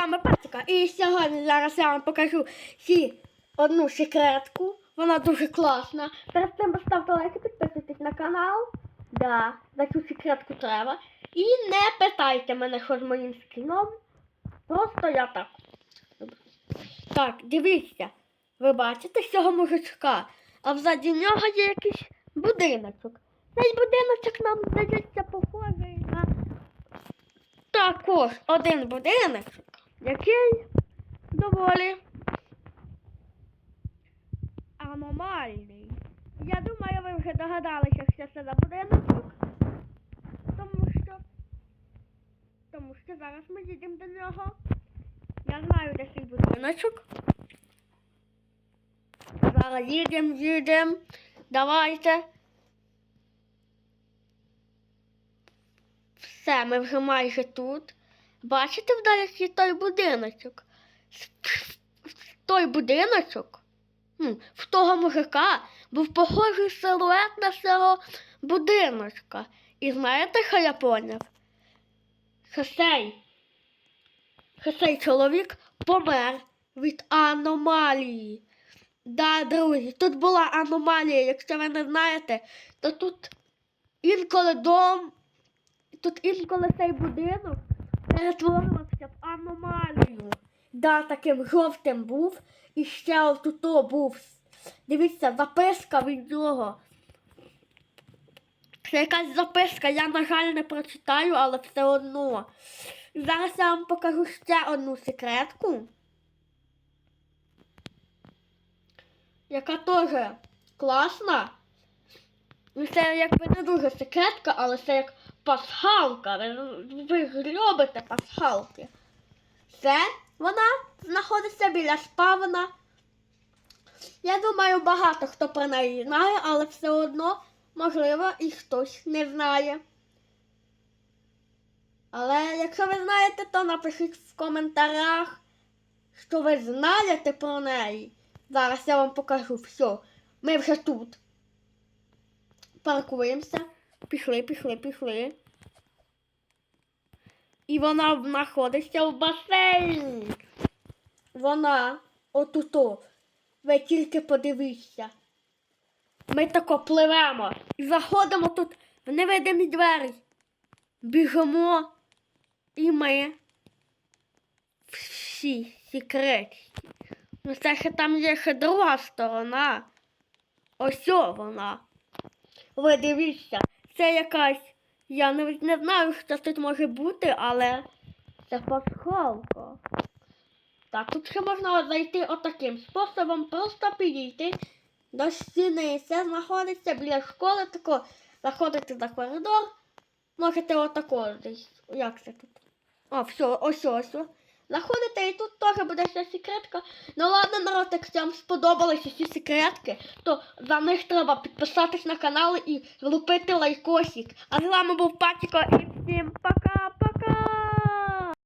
вами Патіка. І сьогодні зараз я вам покажу ще одну секретку. Вона дуже класна. Перед тим поставте лайки, підписуйтесь на канал. Да, за цю секретку треба. І не питайте мене, що з моїм скіном. Просто я так. Так, дивіться. Ви бачите цього мужичка, а взаді нього є якийсь будиночок. Цей будиночок нам здається похожий на також один будиночок, який доволі аномальний. Я думаю, ви вже догадалися, що це за будиночок. Тому що. Тому що зараз ми їдемо до нього. Я знаю, де цей будиночок. Зараз їдемо, їдемо. Давайте. Все, ми вже майже тут. Бачите вдалі той будиночок? Той будиночок в того мужика був похожий силует на цього будиночка. І знаєте, що я поняв? Що цей чоловік помер від аномалії. Да, друзі, тут була аномалія. Якщо ви не знаєте, то тут інколи дом, тут інколи цей будинок перетворювався в аномалію. Да, таким жовтим був. І ще отуто був. Дивіться, записка від нього. Це якась записка, я, на жаль, не прочитаю, але все одно. Зараз я вам покажу ще одну секретку. яка теж класна. Це якби не дуже секретка, але це як пасхалка. Ви, любите пасхалки. Це вона знаходиться біля спавна. Я думаю, багато хто про неї знає, але все одно, можливо, і хтось не знає. Але якщо ви знаєте, то напишіть в коментарях, що ви знаєте про неї. Зараз я вам покажу все. Ми вже тут. Паркуємося. Пішли, пішли, пішли. І вона знаходиться в басейні. Вона отуто. Ви тільки подивіться. Ми тако пливемо і заходимо тут в невидимі двері. Біжимо. І ми всі секретні. Ну, це ще там є ще друга сторона. Ось вона. Ви дивіться, це якась. Я навіть не знаю, що тут може бути, але це пасхалка. Так, тут ще можна зайти отаким способом, просто підійти до стіни. Це знаходиться біля школи, тако заходите за коридор. Можете отако десь. Як це тут? О, все, ось ось. ось. Заходите і тут теж буде ця секретка. Ну ладно, народ, якщо вам сподобалися ці секретки, то за них треба підписатись на канал і влупити лайкосик. А з вами був Патіко і всім пока!